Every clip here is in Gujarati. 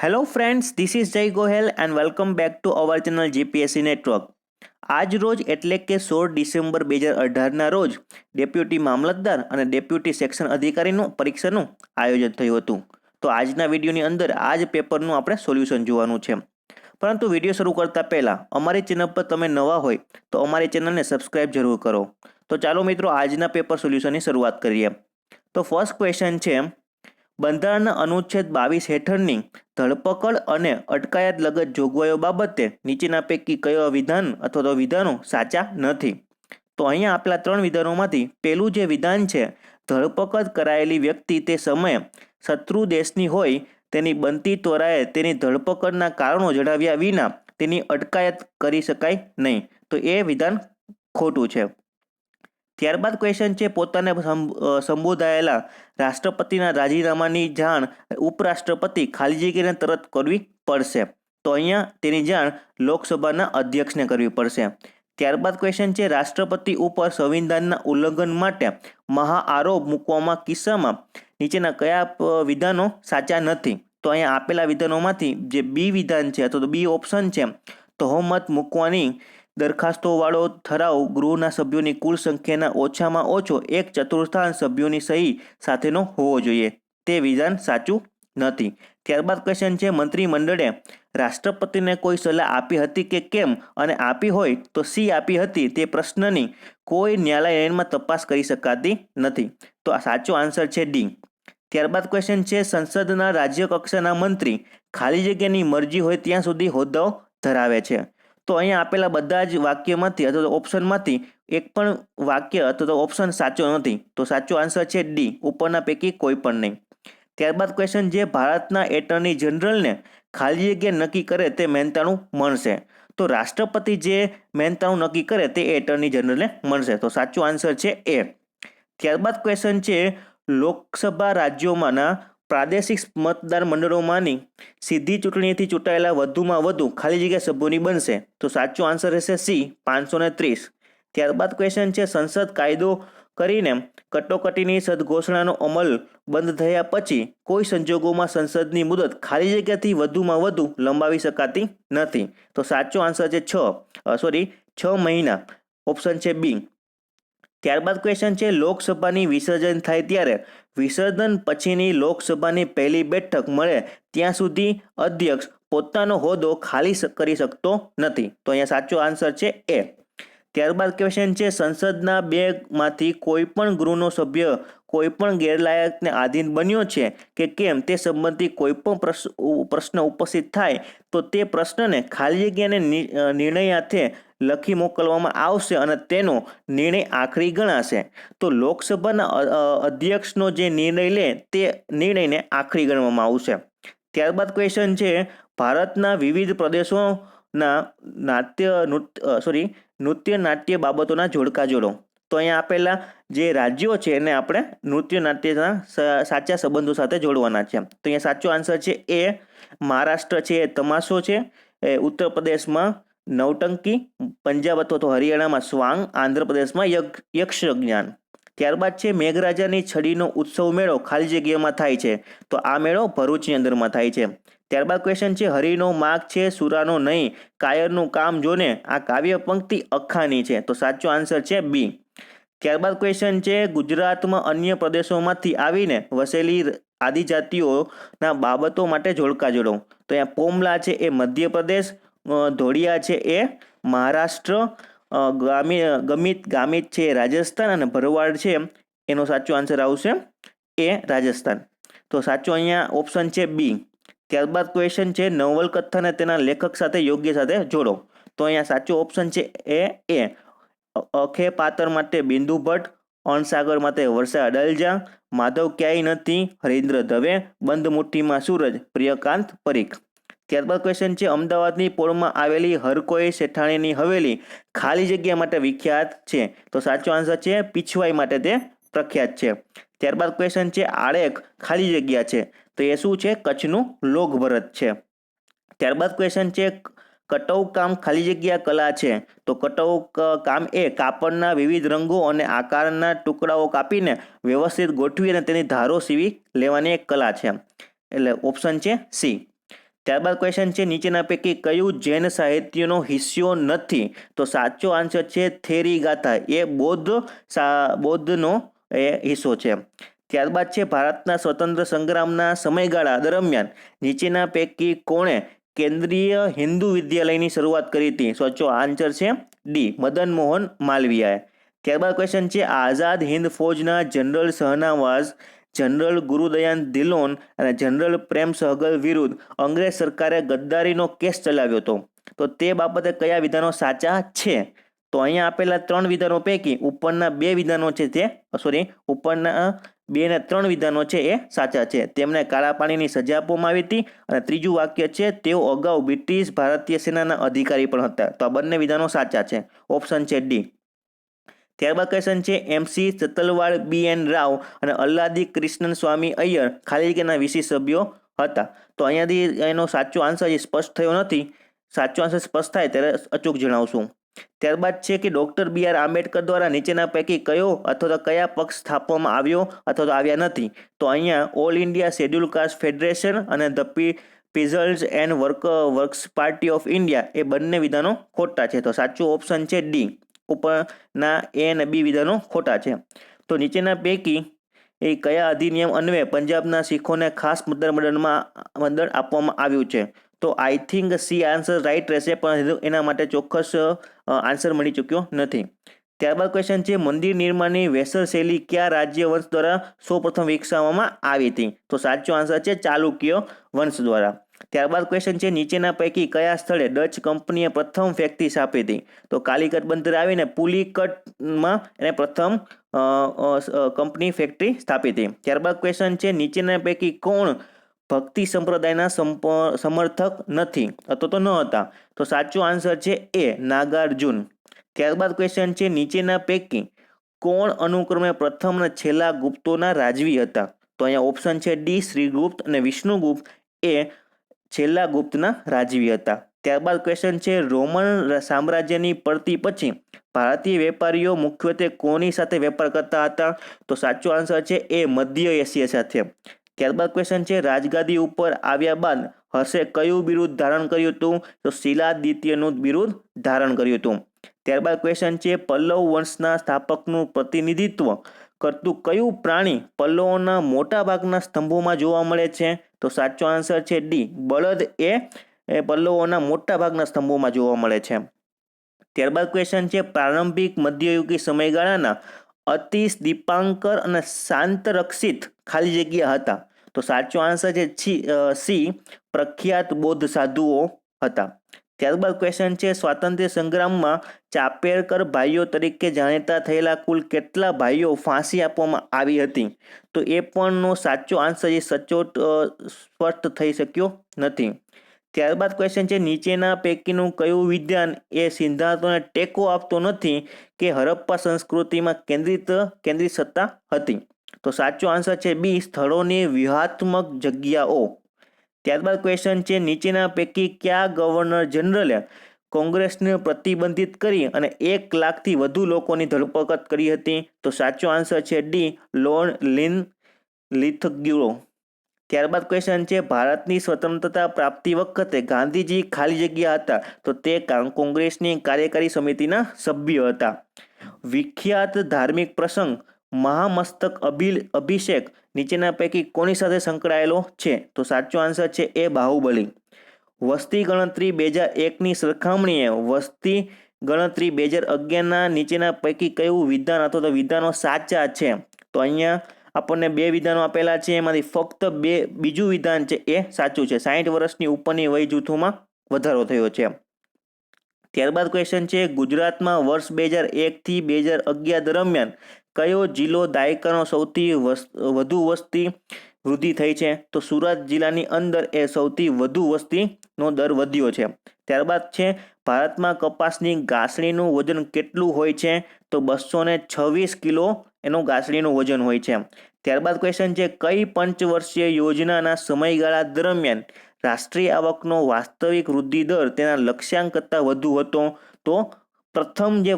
Hello friends this is Jay Gohel and welcome back to our channel GPSC network આજ રોજ એટલે કે સોળ ડિસેમ્બર બે હજાર અઢારના રોજ ડેપ્યુટી મામલતદાર અને ડેપ્યુટી સેક્શન અધિકારીનું પરીક્ષાનું આયોજન થયું હતું. તો આજના વિડીયોની અંદર આ જ પેપરનું આપણે સોલ્યુશન જોવાનું છે. પરંતુ વીડિયો શરૂ કરતાં પહેલાં અમારી ચેનલ પર તમે નવા હોય તો અમારી ચેનલને સબસ્ક્રાઇબ જરૂર કરો. તો ચાલો મિત્રો, આજના પેપર સોલ્યુશનની શરૂઆત કરીએ. તો ફર્સ્ટ ક્વેશ્ચન છે બંધારણના અનુચ્છેદ બાવીસ હેઠળની ધરપકડ અને અટકાયત લગત જોગવાઈઓ બાબતે નીચેના પૈકી કયો વિધાન અથવા તો વિધાનો સાચા નથી? તો અહીંયા આપેલા ત્રણ વિધાનોમાંથી પહેલું જે વિધાન છે, ધરપકડ કરાયેલી વ્યક્તિ તે સમયે શત્રુ દેશની હોય તેની બનતી ત્વરાએ તેની ધરપકડના કારણો જણાવ્યા વિના તેની અટકાયત કરી શકાય નહીં. તો એ વિધાન ખોટું છે. ત્યારબાદ ક્વેશ્ચન છે, પોતાને સંબ- સંબોધાયેલા રાષ્ટ્રપતિના રાજીનામાની જાણ ઉપરાષ્ટ્રપતિ ખાલી જગ્યાને તરત કરવી પડશે. તો અહીંયા તેની જાણ લોકસભાના અધ્યક્ષને કરવી પડશે. ત્યારબાદ ક્વેશ્ચન છે, રાષ્ટ્રપતિ ઉપર સંવિધાનના ઉલ્લંઘન માટે મહાઆરોપ મૂકવામાં કિસ્સામાં નીચેના કયા વિધાનો સાચા નથી? તો અહીંયા આપેલા વિધાનોમાંથી જે બી વિધાન છે અથવા તો બી ઓપ્શન છે, તહોમત મૂકવાની દરખાસ્તોવાળો ઠરાવ ગૃહના સભ્યોની કુલ સંખ્યાના ઓછામાં ઓછો એક ચતુર્થાંશ સભ્યોની સહી સાથેનો હોવો જોઈએ. તે વિધાન સાચું નથી. ત્યારબાદ ક્વેશ્ચન છે, મંત્રીમંડળે રાષ્ટ્રપતિને કોઈ સલાહ આપી હતી કે કેમ? અને આપી હોય તો સી આપી હતી? તે પ્રશ્નની કોઈ ન્યાયાલયમાં તપાસ કરી શકાતી નથી. તો આ સાચો આન્સર છે ડી. ત્યારબાદ ક્વેશ્ચન છે, સંસદના રાજ્ય કક્ષાના મંત્રી ખાલી જગ્યાની મરજી હોય ત્યાં સુધી હોદ્દાઓ ધરાવે છે. તો અહીંયા આપેલા બધા જ વાક્યમાંથી અથવા તો ઓપ્શનમાંથી એક પણ વાક્ય અથવા તો ઓપ્શન સાચો નથી. તો સાચો આન્સર છે ડી, ઉપરના પૈકી કોઈ પણ નહીં. ત્યારબાદ ક્વેશ્ચન જે ભારતના એટર્ની જનરલને ખાલી જગ્યા નક્કી કરે તે મહેનતાણું મળશે. તો રાષ્ટ્રપતિ જે મહેનતાણું નક્કી કરે તે એટર્ની જનરલને મળશે. તો સાચો આન્સર છે એ. ત્યારબાદ ક્વેશ્ચન છે લોકસભા રાજ્યોમાંના પ્રાદેશિક મતદાર મંડળોમાંની સીધી ચૂંટણીથી ચૂંટાયેલા વધુમાં વધુ ખાલી જગ્યા સભ્યોની બનશે. તો સાચો આન્સર રહેશે સી, પાંચસો ને ત્રીસ. ત્યારબાદ ક્વેશ્ચન છે, સંસદ કાયદો કરીને કટોકટીની સદઘોષણાનો અમલ બંધ થયા પછી કોઈ સંજોગોમાં સંસદની મુદત ખાલી જગ્યાથી વધુમાં વધુ લંબાવી શકાતી નથી. તો સાચો આન્સર છે છ સોરી છ મહિના. ઓપ્શન છે બી. ત્યારબાદ ક્વેશ્ચન છે, લોકસભાની વિસર્જન થાય ત્યારે વિસર્જન પછીની લોકસભાની પહેલી બેઠક મળે ત્યાં સુધી અધ્યક્ષ પોતાનો હોદ્દો ખાલી કરી શકતો નથી. તો અહીંયા સાચો આન્સર છે એ. ત્યારબાદ ક્વેશ્ચન છે, સંસદના બેમાંથી કોઈ પણ ગૃહનો સભ્ય કોઈ પણ ગેરલાયકને આધીન બન્યો છે કે કેમ તે સંબંધી કોઈ પણ પ્રશ્ન ઉપસ્થિત થાય, તો તે પ્રશ્નને ખાલી જગ્યાને નિર્ણય હાથે લખી મોકલવામાં આવશે અને તેનો નિર્ણય આખરી ગણાશે. તો લોકસભાના અધ્યક્ષનો જે નિર્ણય લે તે નિર્ણયને આખરી ગણવામાં આવશે. ત્યારબાદ ક્વેશ્ચન છે, ભારતના વિવિધ પ્રદેશોના નાટ્ય નૃત્ય સોરી નૃત્ય નાટ્ય બાબતોના જોડકા જોડો. તો અહીંયા આપેલા જે રાજ્યો છે એને આપણે નૃત્ય, નાટ્યના સાચા સંબંધો સાથે જોડવાના છે. તો અહીંયા સાચો આન્સર છે એ મહારાષ્ટ્ર છે, એ તમાશો છે, એ ઉત્તર પ્રદેશમાં નવટંકી, પંજાબ અથવા તો હરિયાણામાં સ્વાંગ, આંધ્રપ્રદેશમાં યક્ષ યક્ષજ્ઞાન. ત્યારબાદ છે મેઘરાજાની છડીનો ઉત્સવ મેળો ખાલી જગ્યામાં થાય છે. તો આ મેળો ભરૂચની અંદરમાં થાય છે. ત્યારબાદ ક્વેશ્ચન છે હરિનો માગ છે, સુરાનો નહીં, કાયરનું કામ જોને આ કાવ્ય પંક્તિ અખાની છે. તો સાચો આન્સર છે બી. ત્યારબાદ ક્વેશ્ચન છે, ગુજરાતમાં અન્ય પ્રદેશોમાંથી આવીને વસેલી આદિજાતિઓના બાબતો માટે જોડકા જોડો. તો અહીંયા પોમલા છે એ મધ્યપ્રદેશ ધોળિયા છે એ મહારાષ્ટ્ર ગામી ગમિત, ગામિત છે રાજસ્થાન અને ભરવાડ છે એનો સાચો આન્સર આવશે એ રાજસ્થાન. તો સાચો અહીંયા ઓપ્શન છે બી ત્યારબાદ ક્વેશ્ચન છે, નવલકથાને તેના લેખક સાથે યોગ્ય સાથે જોડો. તો અહીંયા સાચો ઓપ્શન છે એ એ અખે પાતર માટે બિંદુ ભટ્ટ, અણસાગર માટે વર્ષા અડલજા, માધવ ક્યાંય નથી, હરિન્દ્ર દવે બંધ મુઠ્ઠીમાં સૂરજ, પ્રિયકાંત પરીખ. ત્યારબાદ ક્વેશ્ચન છે, અમદાવાદની પોળમાં આવેલી હરકોઈ શેઠાણીની હવેલી ખાલી જગ્યા માટે વિખ્યાત છે. તો સાચો આન્સર છે, પીછવાઈ માટે તે પ્રખ્યાત છે. ત્યારબાદ ક્વેશ્ચન છે આળેખ ખાલી જગ્યા છે. તો એ શું છે? કચ્છનું લોકભરત છે. ત્યારબાદ ક્વેશ્ચન છે કટૌ કામ ખાલી જગ્યા કલા છે. તો કટવ કામ એ કાપડના વિવિધ રંગો અને આકારના ટુકડાઓ કાપીને વ્યવસ્થિત ગોઠવી અને તેની ધારો સીવી લેવાની એક કલા છે. એટલે ઓપ્શન છે સી. ત્યારબાદ ક્વેશ્ચન છે નીચેના પૈકી કયું જૈન સાહિત્યનો હિસ્સો નથી? તો સાચો આન્સર છે થેરી ગાથા. એ બૌદ્ધ બૌદ્ધનો એ હિસ્સો છે. ત્યારબાદ છે ભારતના સ્વતંત્ર સંગ્રામના સમયગાળા દરમિયાન નીચેના પૈકી કોણે કેન્દ્રીય હિન્દુ વિદ્યાલયની શરૂઆત કરી હતી. સાચો આન્સર છે ડી મદન મોહન માલવીયાએ. ત્યારબાદ ક્વેશ્ચન છે આઝાદ હિન્દ ફોજના જનરલ શહનવાઝ, જનરલ ગુરુદયાન ધિલોન અને જનરલ પ્રેમ સહગલ વિરુદ્ધ અંગ્રેજ સરકારે ગદ્દારીનો કેસ ચલાવ્યો હતો. તો તે બાબતે કયા વિધાનો સાચા છે? તો અહીંયા આપેલા ત્રણ વિધાનો પૈકી ઉપરના બે વિધાનો છે તે સોરી ઉપરના બે ને ત્રણ વિધાનો છે એ સાચા છે. તેમને કાળા પાણીની સજા આપવામાં આવી હતી અને ત્રીજું વાક્ય છે, તેઓ અગાઉ બ્રિટિશ ભારતીય સેનાના અધિકારી પણ હતા. તો આ બંને વિધાનો સાચા છે. ઓપ્શન છે ડી. ત્યારબાદ ક્વેશ્ચન છે MC Setalvad B N Rao અને અલ્લાદી કૃષ્ણન સ્વામી અય્યર ખાલી જગ્યાના વીસી સભ્યો હતા. તો અહીંયાથી એનો સાચો આન્સર જે સ્પષ્ટ થયો નથી. સાચો આન્સર સ્પષ્ટ થાય ત્યારે અચૂક જણાવશું. ત્યારબાદ છે કે ડોક્ટર બી આર આંબેડકર દ્વારા નીચેના પૈકી કયો અથવા તો કયા પક્ષ સ્થાપવામાં આવ્યો અથવા તો આવ્યા નથી? તો અહીંયા all India scheduled caste federation અને the P peasants and work, works party of India એ બંને વિધાનો ખોટા છે. તો સાચું ઓપ્શન છે ડી, ઉપરના એ અને બી વિધાનો ખોટા છે. તો નીચેના પૈકી એ કયા અધિનિયમ અન્વયે પંજાબના શીખોને ખાસ મંત્રમંડળમાં મંડળમાં મંડળ આપવામાં આવ્યું છે? તો I think C answer right રહેશે, પણ એના માટે ચોક્કસ આન્સર મળી ચૂક્યો નથી. ત્યારબાદ ક્વેશ્ચન છે, મંદિર નિર્માણની વેસર શૈલી કયા રાજ્ય વંશ દ્વારા સૌપ્રથમ વિકસાવવામાં આવી હતી? તો સાચો આન્સર છે, ચાલુક્ય વંશ દ્વારા. ત્યારબાદ ક્વેશ્ચન છે, નીચેના પૈકી કયા સ્થળે ડચ કંપનીએ પ્રથમ ફેક્ટરી સ્થાપી હતી? તો કાલિકટ બંદર આવીને પુલિકટમાં એને પ્રથમ કંપની ફેક્ટરી સ્થાપી હતી. ત્યારબાદ ક્વેશ્ચન છે, નીચેના પૈકી કોણ ભક્તિ સંપ્રદાયના સંપ, સમર્થક નથી, અથવા તો ન હતા. તો સાચો આન્સર છે એ નાગાર્જુન. ત્યારબાદ ક્વેશ્ચન છે નીચેના પૈકી કોણ અનુક્રમે પ્રથમ અને છેલ્લા ગુપ્તોના રાજવી હતા? તો અહીંયા ઓપ્શન છે ડી શ્રીગુપ્ત અને વિષ્ણુગુપ્ત. એ છેલ્લા ગુપ્તના રાજવી હતા. ત્યારબાદ ક્વેશ્ચન છે રોમન સામ્રાજ્યની પડતી પછી ભારતીય વેપારીઓ મુખ્યત્વે કોની સાથે વેપાર કરતા હતા? તો સાચો આન્સર છે એ મધ્ય એશિયા સાથે. ત્યારબાદ ક્વેશ્ચન છે, રાજગાદી ઉપર આવ્યા બાદ હર્ષે કયું બિરુદ ધારણ કર્યું હતું? તો શિલાદિત્યનું બિરુદ ધારણ કર્યું હતું. ત્યારબાદ ક્વેશ્ચન છે, પલ્લવ વંશના સ્થાપકનું પ્રતિનિધિત્વ કરતું કયું પ્રાણી પલ્લવોના મોટા ભાગના સ્તંભોમાં જોવા મળે છે? તો સાચો આન્સર છે ડી બળદ એ પલ્લવોના મોટા ભાગના સ્તંભોમાં જોવા મળે છે. ત્યારબાદ ક્વેશ્ચન છે, પ્રારંભિક મધ્યયુગી સમયગાળાના અતિશ, દીપાંકર અને શાંતરક્ષિત ખાલી જગ્યા હતા. તો સાચો આન્સર છી સી, પ્રખ્યાત બૌદ્ધ સાધુઓ હતા. ત્યારબાદ ક્વેશ્ચન છે સ્વાતંત્ર્ય સંગ્રામમાં ચાપેરકર ભાઈઓ તરીકે જાણીતા થયેલા કુલ કેટલા ભાઈઓ ફાંસી આપવામાં આવી હતી? તો એ પણનો સાચો આન્સર એ સચોટ સ્પષ્ટ થઈ શક્યો નથી. ત્યારબાદ ક્વેશ્ચન છે, નીચેના પૈકીનું કયું વિજ્ઞાન એ સિદ્ધાંતોને ટેકો આપતો નથી કે હરપ્પા સંસ્કૃતિમાં કેન્દ્રિત કેન્દ્રિત સત્તા હતી? તો સાચો આન્સર છે બી, સ્થળોની વ્યૂહાત્મક જગ્યાઓ. ત્યારબાદ ક્વેશ્ચન છે, નીચેના પૈકી કયા ગવર્નર જનરલે કોંગ્રેસને પ્રતિબંધિત કરી અને એક લાખથી વધુ લોકોની ધરપકડ કરી હતી? તો સાચો આન્સર છે ડી લોન લિન, લિથગ્યુરો. ત્યારબાદ ક્વેશ્ચન છે, ભારતની સ્વતંત્રતા પ્રાપ્તિ વખતે ગાંધીજી ખાલી જગ્યા હતા તો તે કોંગ્રેસની કાર્યકારી સમિતિના સભ્ય હતા. વિખ્યાત ધાર્મિક પ્રસંગ, મહામસ્તક અભિલ અભિષેક નીચેના પૈકી કોની સાથે સંકળાયેલો છે? તો સાચો આન્સર છે એ બાહુબલી. વસ્તી ગણતરી બે હજાર એકની સરખામણીએ વસ્તી ગણતરી બે હજાર અગિયારના નીચેના પૈકી કયું વિધાન અથવા તો વિધાનો સાચા છે? તો અહીંયા આપણને બે વિધાનો આપેલા છે. એમાંથી ફક્ત બે, બીજું વિધાન છે એ સાચું છે. સાહીઠ વર્ષની ઉપરની વય જૂથોમાં વધારો થયો છે. ત્યારબાદ ક્વેશ્ચન છે, ગુજરાતમાં વર્ષ બે હજાર એકથી બે હજાર અગિયાર દરમિયાન કયો જિલ્લો દાયકાનો સૌથી વધુ વસ્તી વૃદ્ધિ થઈ છે? તો સુરત જિલ્લાની અંદર એ સૌથી વધુ વસ્તીનો દર વધ્યો છે. ત્યારબાદ છે, ભારતમાં કપાસની ગાંસડીનું વજન કેટલું હોય છે, તો બસો ને છવ્વીસ કિલો એનું ગાંસડીનું વજન હોય છે. ત્યારબાદ ક્વેશ્ચન છે, કઈ પંચવર્ષીય યોજનાના સમયગાળા દરમિયાન રાષ્ટ્રીય આવકનો વાસ્તવિક વૃદ્ધિ દર તેના લક્ષ્યાંક કરતાં વધુ હતો? તો પ્રથમ જે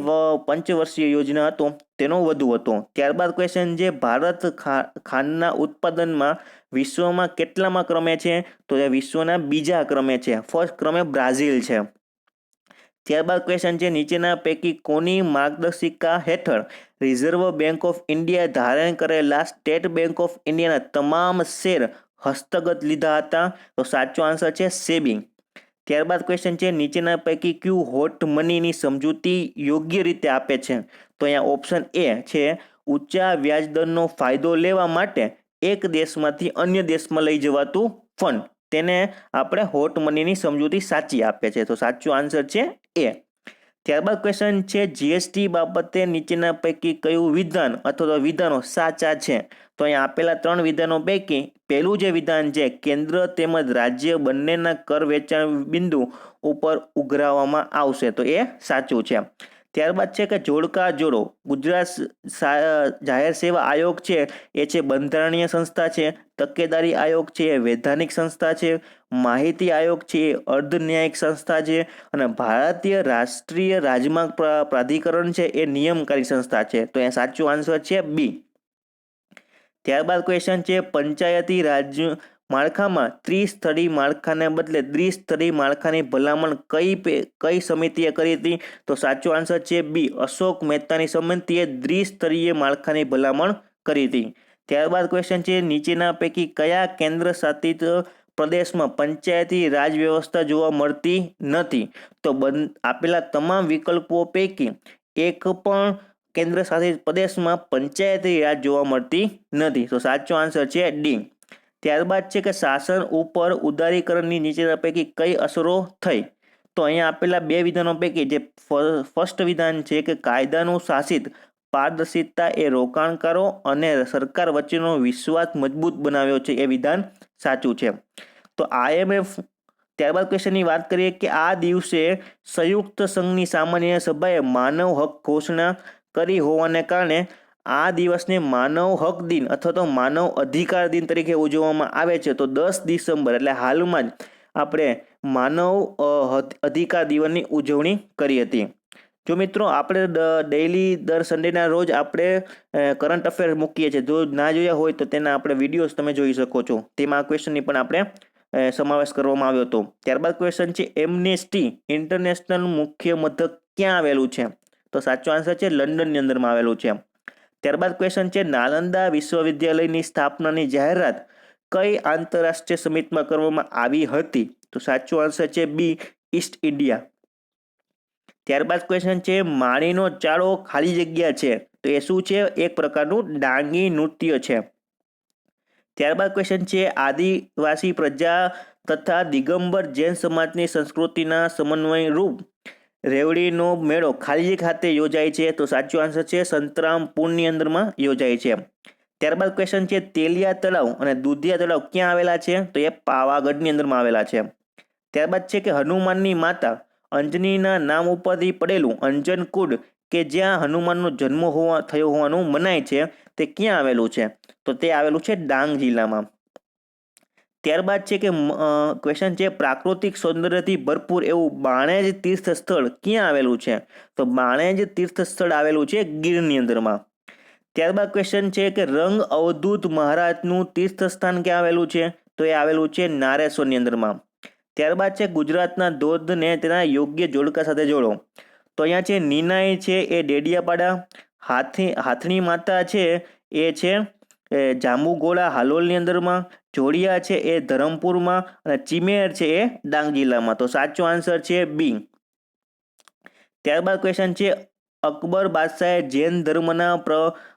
પંચવર્ષીય યોજના હતો, તેનો વધુ હતો. ત્યારબાદ ક્વેશ્ચન જે ભારત ખાંડના ઉત્પાદનમાં વિશ્વમાં કેટલામાં ક્રમે છે? તો એ વિશ્વના બીજા ક્રમે છે. ફર્સ્ટ ક્રમે બ્રાઝિલ છે. ત્યારબાદ ક્વેશ્ચન છે, નીચેના પૈકી કોની માર્ગદર્શિકા હેઠળ રિઝર્વ બેંક ઓફ ઇન્ડિયા ધારણ કરેલા સ્ટેટ બેંક ઓફ ઇન્ડિયાના તમામ શેર હસ્તગત લીધા હતા? તો સાચો આન્સર છે, સેબિંગ. ત્યારબાદ ક્વેશ્ચન છે, નીચેના પૈકી ક્યુ હોટ મનીની સમજૂતી યોગ્ય રીતે આપે છે? તો અહીંયા ઓપ્શન એ છે, ઊંચા વ્યાજદરનો ફાયદો લેવા માટે એક દેશમાંથી અન્ય દેશમાં લઈ જવાતું ફંડ તેને આપણે હોટ મનીની સમજૂતી સાચી આપે છે. તો સાચો આન્સર છે એ. ત્યારબાદ ક્વેશ્ચન છે જીએસટી બાબતે નીચેના પૈકી કયું વિધાન અથવા તો વિધાનો સાચા છે? તો અહીંયા આપેલા ત્રણ વિધાનો પૈકી પહેલું જે વિધાન છે, કેન્દ્ર તેમજ રાજ્ય બંનેના કર વેચાણ બિંદુ ઉપર ઉઘરાવવામાં આવશે. તો એ સાચું છે. ત્યારબાદ છે કે જોડકા જોડો. ગુજરાત જાહેર સેવા આયોગ છે, એ છે બંધારણીય સંસ્થા છે, તકેદારી આયોગ છે એ વૈધાનિક સંસ્થા છે, માહિતી આયોગ છે એ અર્ધ ન્યાયિક સંસ્થા છે અને ભારતીય રાષ્ટ્રીય રાજમાર્ગ પ્રા- પ્રાધિકરણ છે, એ નિયમકારી સંસ્થા છે. તો એ સાચું આન્સર છે બી. ત્યારબાદ ક્વેશ્ચન છે, પંચાયતી રાજ માળખામાં ત્રિસ્તરી માળખાને બદલે દ્વિસ્તરી માળખાની ભલામણ કઈ પે- કઈ સમિતિએ કરી હતી? તો સાચો આન્સર છે બી. અશોક મહેતાની સમિતિએ દ્વિસ્તરીય માળખાની ભલામણ કરી હતી. ત્યારબાદ ક્વેશ્ચન છે નીચેના પૈકી કયા કેન્દ્ર શાસિત પ્રદેશમાં પંચાયતી રાજ વ્યવસ્થા જોવા મળતી નથી? તો આપેલા તમામ વિકલ્પો પૈકી એક પણ કેન્દ્ર શાસિત પ્રદેશમાં પંચાયતી રાજ જોવા મળતી નથી. તો સાચો આન્સર છે ડી. ત્યારબાદ છે કે શાસન ઉપર ઉદારીકરણની નીચેના પૈકી કઈ અસરો થઈ? તો અહીંયા આપેલા બે વિધાનો પૈકી જે ફર્સ્ટ વિધાન છે કે કાયદાનું શાસિત પારદર્શિતા એ રોકાણકારો અને સરકાર વચ્ચેનો વિશ્વાસ મજબૂત બનાવ્યો છે એ વિધાન સાચું છે. તો આઈએમએફ ત્યારબાદ ક્વેશ્ચનની વાત કરીએ કે આ દિવસે સંયુક્ત સંઘની સામાન્ય સભાએ માનવ હક ઘોષણા કરી હોવાને કારણે આ દિવસને માનવ હક દિન અથવા તો માનવ અધિકાર દિન તરીકે ઉજવવામાં આવે છે. તો દસ ડિસેમ્બર, એટલે હાલમાં જ આપણે માનવ અધિકાર દિવસની ઉજવણી કરી હતી. જો મિત્રો, આપણે ડેઈલી દર સન્ડેના રોજ આપણે કરંટ અફેર મૂકીએ છીએ. જો ના જોયા હોય તો તેના આપણે વિડીયોઝ તમે જોઈ શકો છો. તેમાં આ ક્વેશ્ચનની પણ આપણે સમાવેશ કરવામાં આવ્યો હતો. ત્યારબાદ ક્વેશ્ચન છે એમનેસ્ટી ઇન્ટરનેશનલ મુખ્ય મથક ક્યાં આવેલું છે? તો સાચો આન્સર છે લંડનની અંદરમાં આવેલું છે. ત્યારબાદ ક્વેશ્ચન છે, નાલંદા વિશ્વવિદ્યાલયની સ્થાપનાની જાહેરાત કઈ આંતરરાષ્ટ્રીય સમિટમાં કરવામાં આવી હતી? તો સાચો આન્સર છે બી ઈસ્ટ ઇન્ડિયા ત્યારબાદ ક્વેશ્ચન છે માણીનો ચાળો ખાલી જગ્યા છે, તો એ શું છે? એક પ્રકારનું ડાંગી નૃત્ય છે. ત્યારબાદ ક્વેશ્ચન છે, આદિવાસી પ્રજા તથા દિગંબર જૈન સમાજની સંસ્કૃતિના સમન્વય રૂપ રેવડીનો મેળો ખાલી ખાતે યોજાય છે તો સાચો આન્સર છે સંતરામપુરની અંદરમાં યોજાય છે. ત્યારબાદ ક્વેશ્ચન છે તેલિયા તળાવ અને દુધિયા તળાવ ક્યાં આવેલા છે? તો એ પાવાગઢની અંદરમાં આવેલા છે. ત્યારબાદ છે કે હનુમાનની માતા અંજનીના નામ ઉપરથી પડેલું અંજન કુંડ કે જ્યાં હનુમાનનો જન્મ હોવા થયો હોવાનું મનાય છે તે ક્યાં આવેલું છે? તો તે આવેલું છે ડાંગ જિલ્લામાં. ત્યારબાદ છે કે ક્વેશ્ચન છે, પ્રાકૃતિક સૌંદર્યથી ભરપૂર એવું બાણેજ તીર્થ સ્થળ ક્યાં આવેલું છે? તો બાણેજ તીર્થ સ્થળ આવેલું છે ગીરની અંદરમાં. ત્યારબાદ ક્વેશ્ચન છે કે, રંગ અવધૂત મહારાજનું તીર્થ સ્થાન ક્યાં આવેલું છે? તો એ આવેલું છે નારેશ્વરની અંદરમાં. ત્યારબાદ છે ગુજરાતના ધોધને તેના યોગ્ય જોડકા સાથે જોડો. તો અહીંયા છે નિનાય છે એ ડેડિયાપાડા. હાથી હાથણી માતા છે એ છે એ જાંબુઘોડા હાલોલની અંદરમાં, જોડિયા છે એ ધરમપુરમાં અને ચીમેર છે એ ડાંગ જિલ્લામાં. તો સાચો આન્સર છે બી. ત્યારબાદ ક્વેશ્ચન છે અકબર બાદશાહે જૈન ધર્મના પ્ર,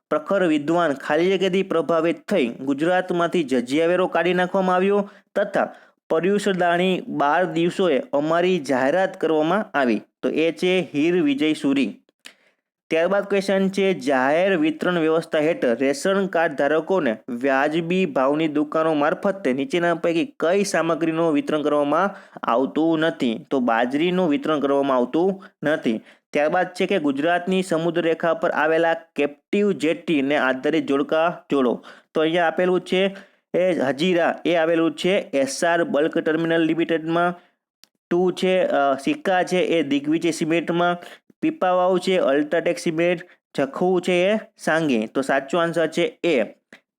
પ્રખર વિદ્વાન ખાલી જગ્યાથી પ્રભાવિત થઈ ગુજરાતમાંથી જજિયાવેરો કાઢી નાખવામાં આવ્યો તથા પર્યુષદાણી બાર દિવસોએ અમારી જાહેરાત કરવામાં આવી. તો એ છે હીર વિજય સુરી ત્યારબાદ ક્વેશ્ચન છે, જાહેર વિતરણ વ્યવસ્થા હેઠળ રેશન કાર્ડ ધારકોને વ્યાજબી ભાવની દુકાનો મારફતે નીચેના પૈકી કઈ સામગ્રીનું વિતરણ કરવામાં આવતું નથી? તો બાજરીનું વિતરણ કરવામાં આવતું નથી. ત્યારબાદ છે કે ગુજરાતની સમુદ્ર રેખા પર આવેલા કેપ્ટિવ જેટીને આધારિત જોડકા જોડો. તો અહીંયા આપેલું છે, એ હજીરા, એ આવેલું છે, એસઆર બલ્ક ટર્મિનલ લિમિટેડમાં. ટુ છે સિક્કા છે, એ દિગ્વિજય સિમેન્ટમાં. પીપાવાવ છે અલ્ટ્રાટેક સિમેન્ટ જખવું છે, એ સાંગે. તો સાચો આન્સર છે એ.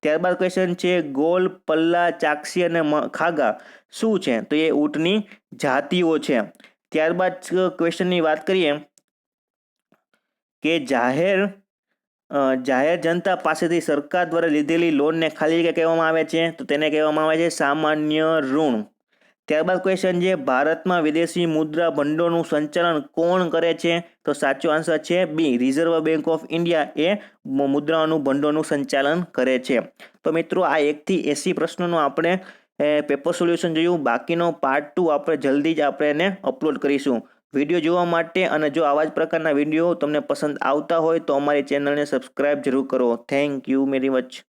ત્યારબાદ ક્વેશ્ચન છે, ગોલ, પલ્લા, ચાક્ષી અને ખાગા શું છે? તો એ ઊંટની જાતિઓ છે. ત્યારબાદ ક્વેશ્ચનની વાત કરીએ કે જાહેર જાહેર જનતા પાસેથી સરકાર દ્વારા લીધેલી લોનને ખાલી જગ્યા કહેવામાં આવે છે? તો તેને કહેવામાં આવે છે સામાન્ય ઋણ. ત્યારબાદ ક્વેશ્ચન છે, ભારતમાં વિદેશી મુદ્રા ભંડોળનું સંચાલન કોણ કરે છે? તો સાચો આન્સર છે B Reserve Bank of India એ મુદ્રાઓનું ભંડોળનું સંચાલન કરે છે. તો મિત્રો, આ એકથી એંસી પ્રશ્નોનું આપણે પેપર સોલ્યુશન જોયું. બાકીનો પાર્ટ ટુ આપણે જલ્દી જ આપણે એને અપલોડ કરીશું. વીડિયો જોવા માટે અને જો આવા જ પ્રકારના વીડિયો તમને પસંદ આવતા હોય તો અમારી ચેનલને સબસ્ક્રાઇબ જરૂર કરો. Thank you very much